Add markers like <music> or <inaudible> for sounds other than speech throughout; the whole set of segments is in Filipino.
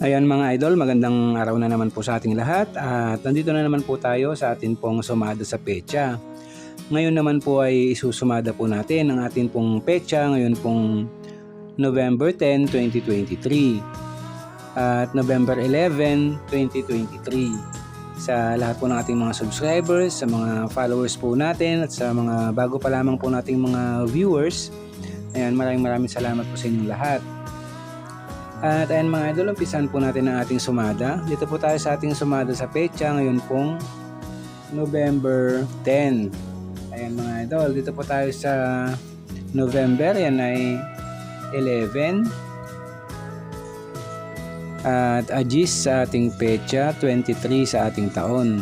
Ayan mga idol, magandang araw na naman po sa ating lahat at nandito na naman po tayo sa atin pong sumada sa pecha. Ngayon naman po ay isusumada po natin ang atin pong pecha ngayon pong November 10, 2023 at November 11, 2023 sa lahat po ng ating mga subscribers, sa mga followers po natin at sa mga bago pa lamang po nating mga viewers. Ayan, maraming maraming salamat po sa inyong lahat. At ayan mga idol, umpisan po natin ang ating sumada. Dito po tayo sa ating sumada sa pecha ngayon pong November 10. Ayan mga idol, dito po tayo sa November, yan ay 11. At Agis sa ating pecha, 23 sa ating taon.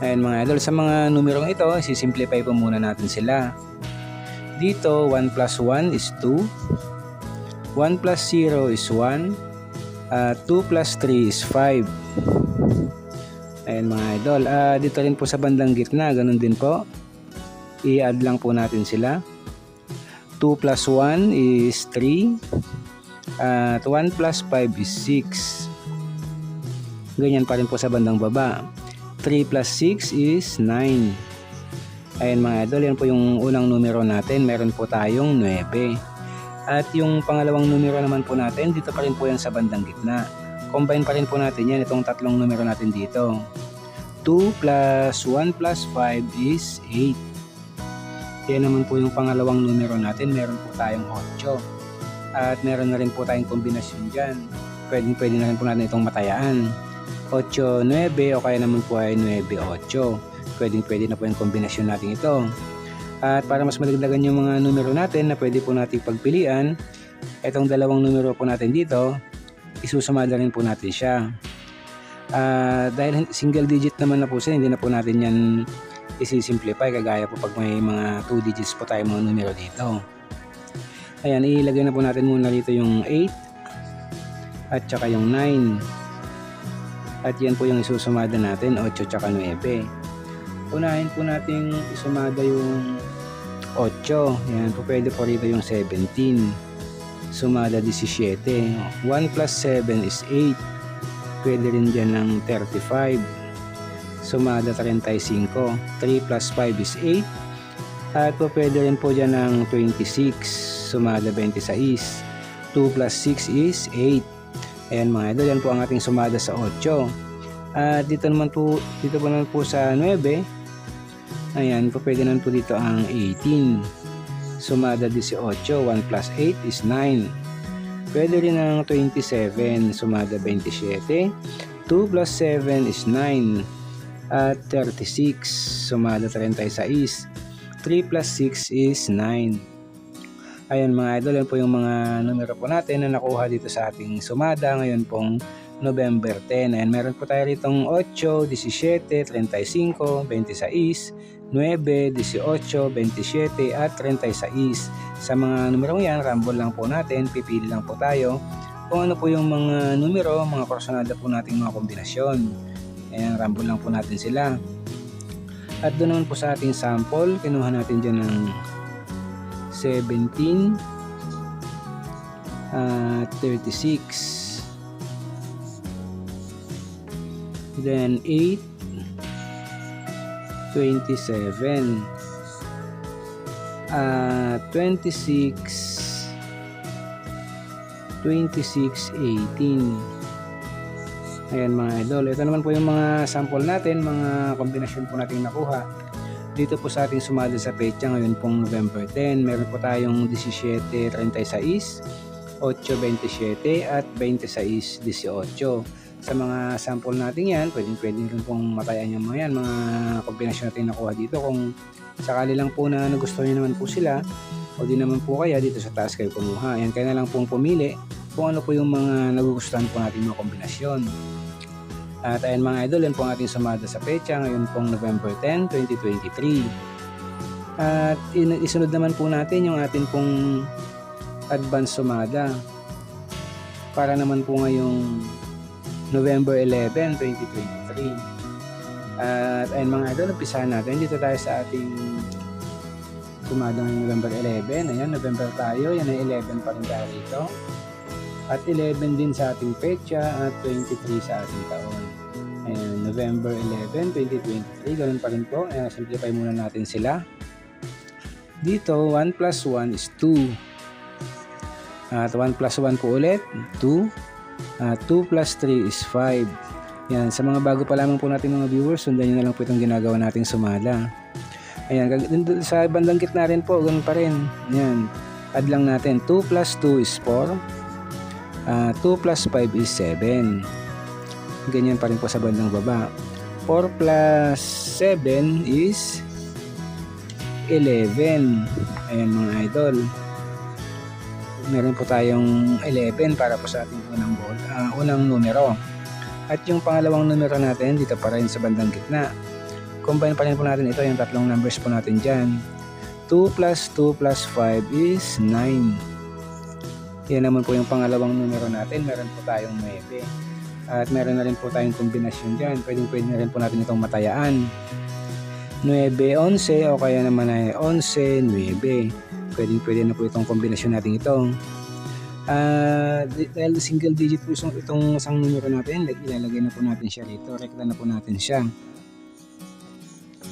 Ayan mga idol, sa mga numerong ito, sisimplify po muna natin sila. Dito, 1 plus 1 is 2. 1 plus 0 is 1. Uh, 2 plus 3 is 5. Ayan mga idol. Uh, dito rin po sa bandang gitna, ganun din po. I-add lang po natin sila. 2 plus 1 is 3. At 1 plus 5 is 6. Ganyan pa rin po sa bandang baba. 3 plus 6 is 9. Ayan mga idol, yan po yung unang numero natin. Meron po tayong 9. At yung pangalawang numero naman po natin, dito pa rin po yan sa bandang gitna. Combine pa rin po natin yan, itong tatlong numero natin dito. 2 plus 1 plus 5 is 8. Yan naman po yung pangalawang numero natin, meron po tayong 8. At meron na rin po tayong kombinasyon dyan. Pwede, pwede na rin po natin itong matayaan. 8, 9 o kaya naman po ay 9, 8. Pwede, pwede na po yung kombinasyon natin ito. At para mas madagdagan yung mga numero natin na pwede po natin pagpilian, itong dalawang numero po natin dito, isusumada rin po natin siya. Uh, dahil single digit naman na po siya, hindi na po natin yan isi-simplify kagaya po pag may mga 2 digits po tayo mga numero dito. Ayan, ilagay na po natin muna dito yung 8 at saka yung 9. At yan po yung isusumada natin, 8 at saka 9 unahin po natin isumada yung 8 yan po pwede po rito yung 17 sumada 17 1 plus 7 is 8 pwede rin dyan ng 35 sumada 35 3 plus 5 is 8 at po pwede rin po dyan ng 26 sumada 26 2 plus 6 is 8 ayan mga idol yan po ang ating sumada sa 8 at dito naman po dito po naman po sa 9 Ayan, po pwede naman po dito ang 18. Sumada 18, 1 plus 8 is 9. Pwede rin ang 27, sumada 27. 2 plus 7 is 9. At 36, sumada 36. 3 plus 6 is 9. Ayan mga idol, yan po yung mga numero po natin na nakuha dito sa ating sumada ngayon pong November 10. Ayan, meron po tayo ritong 8, 17, 35, 26, 9, 18, 27 at 36. Sa mga numerong yan, rumble lang po natin, pipili lang po tayo kung ano po yung mga numero, mga korsonada po nating mga kombinasyon. Ayan, rumble lang po natin sila. At doon naman po sa ating sample, kinuha natin dyan ng 17 at 36 then 8 27 uh, 26 26 18 ayan mga idol. Ito naman po yung mga sample natin mga kombinasyon po natin nakuha. Dito po sa ating sumada sa pecha ngayon pong November 10 meron po tayong 17 36 8.27 at 26.18 sa mga sample natin yan, pwedeng pwedeng rin pong matayan yung mga yan, mga kombinasyon natin nakuha dito. Kung sakali lang po na nagustuhan nyo naman po sila, o di naman po kaya dito sa taas kayo kumuha. Yan, kaya na lang pong pumili kung ano po yung mga nagugustuhan po natin mga kombinasyon. At ayan mga idol, yan po ang ating sumada sa pecha ngayon pong November 10, 2023. At isunod naman po natin yung ating pong advance sumada para naman po ngayong November 11, 2023. At ayun mga idol, umpisahan natin. Dito tayo sa ating sumada ng November 11. Ayan, November tayo. Yan ay 11 pa rin tayo rito. At 11 din sa ating petsa at 23 sa ating taon. Ayan, November 11, 2023. Ganun pa rin po. Ayan, simplify muna natin sila. Dito, 1 plus 1 is 2. At 1 plus 1 po ulit, 2. At 2 plus 3 is 5. Yan, sa mga bago pa lamang po natin mga viewers, sundan nyo na lang po itong ginagawa nating sumada. Ayan, sa bandang gitna rin po, ganun pa rin. Yan, add lang natin, 2 plus 2 is 4. Ah, 2 plus 5 is 7. Ganyan pa rin po sa bandang baba. 4 plus 7 is 11. Ayan mga idol. Meron po tayong 11 para po sa ating unang ah, unang numero. At yung pangalawang numero natin dito pa rin sa bandang gitna. Combine pa rin po natin ito yung tatlong numbers po natin dyan. 2 plus 2 plus 5 is 9. Yan naman po yung pangalawang numero natin. Meron po tayong 9. At meron na rin po tayong kombinasyon dyan. Pwedeng pwede na rin po natin itong matayaan. 9, 11 o kaya naman ay 11, 9. Pwedeng pwede na po itong kombinasyon natin ito. Di- dahil single digit po itong, itong isang numero natin, like, ilalagay na po natin siya rito. Rekta na po natin siya.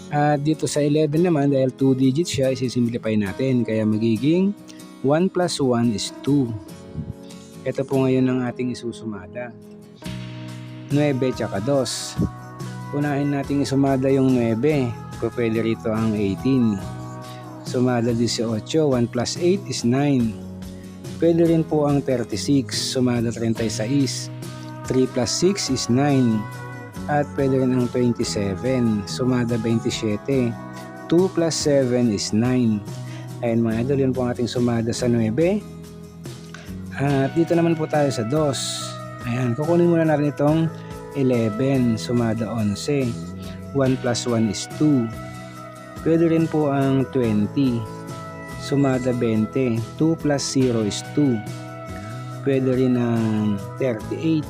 At dito sa 11 naman, dahil 2 digits siya, isisimplify natin. Kaya magiging 1 plus 1 is 2. Ito po ngayon ang ating isusumada. 9 tsaka 2. Unahin natin isumada yung 9. Kung pwede rito ang 18. Sumada 18. 1 plus 8 is 9. Pwede rin po ang 36. Sumada 36. 3 plus 6 is 9. At pwede rin ang 27. Sumada 27. 2 plus 7 is 9. Ayan mga idol, yun po ang ating sumada sa 9. At dito naman po tayo sa 2. Ayan, kukunin muna natin itong 11. Sumada 11. 1 plus 1 is 2. Pwede rin po ang 20. Sumada 20. 2 plus 0 is 2. Pwede rin ang 38.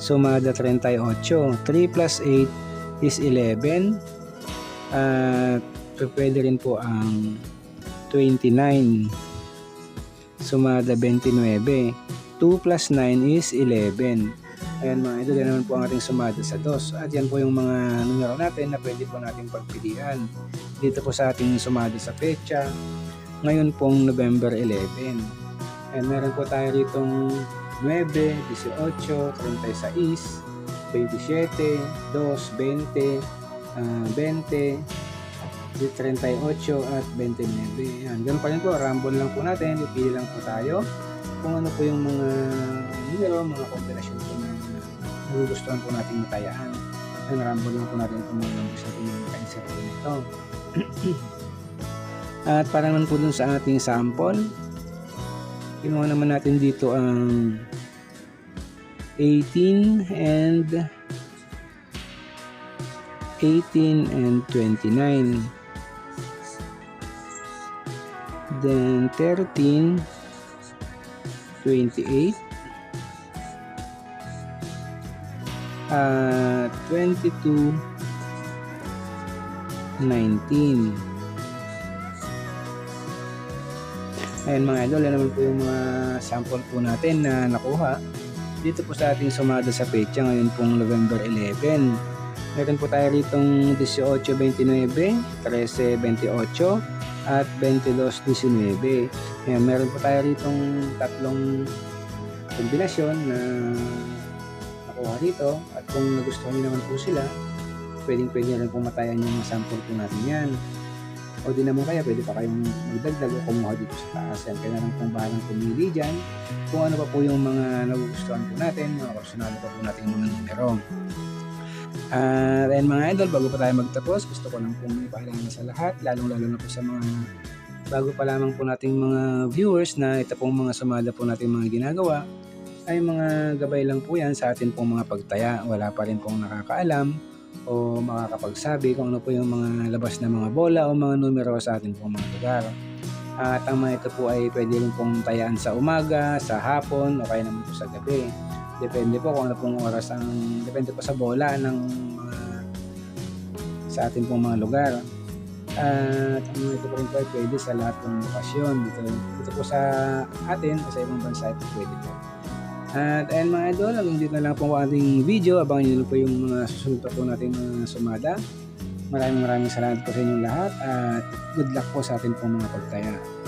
Sumada 38. 3 plus 8 is 11. At pwede rin po ang 29. Sumada 29. 2 plus 9 is 11. Ayan mga idol, yan naman po ang ating sumada sa dos. At yan po yung mga numero natin na pwede po natin pagpilian. Dito po sa ating sumada sa pecha. Ngayon pong November 11. And meron po tayo ditong 9, 18, 36, 27, 2, 20, ah, 20, 38 at 29. Yan. Ganun pa rin po, rambol lang po natin. Ipili lang po tayo kung ano po yung mga numero, mga kombinasyon po na nagugustuhan po natin matayaan. Yan, rambol lang po natin itong mga numbers natin yung maka-insert po nito. <clears throat> at para naman po dun sa ating sample, kinuha naman natin dito ang 18 and 18 and 29 then 13 28 uh, 22 19 Ayan mga idol, yan naman po yung mga sample po natin na nakuha dito po sa ating sumada sa pecha ngayon pong November 11. Meron po tayo ritong 18.29, 13.28 at 22.19. Ayan, meron po tayo ritong tatlong kombinasyon na nakuha rito at kung nagustuhan niyo naman po sila, pwedeng pwede na rin pong matayan yung sample po natin yan. O di naman kaya, pwede pa kayong magdagdag o kumuha dito sa taas. Yan, kaya lang pong bahalang pumili dyan kung ano pa po yung mga nagugustuhan po natin, mga personal pa po natin yung mga numero. Uh, mga idol, bago pa tayo magtapos, gusto ko lang pong ipaalala sa lahat, lalong-lalo na po sa mga bago pa lamang po nating mga viewers na ito pong mga sumada po nating mga ginagawa ay mga gabay lang po yan sa atin pong mga pagtaya. Wala pa rin pong nakakaalam o makakapagsabi kung ano po yung mga labas na mga bola o mga numero sa atin pong mga lugar. At ang mga ito po ay pwede rin pong tayaan sa umaga, sa hapon o kaya naman po sa gabi. Depende po kung ano pong oras ang, depende po sa bola ng mga sa atin pong mga lugar. At ang ito pa rin po ay pwede sa lahat ng lokasyon. Dito, dito po sa atin o sa ibang bansa ito pwede po. At ayan mga idol, hanggang dito na lang po ang ating video. Abangan nyo po yung mga susunod po natin mga sumada. Maraming maraming salamat po sa inyong lahat at good luck po sa atin pong mga pagtaya.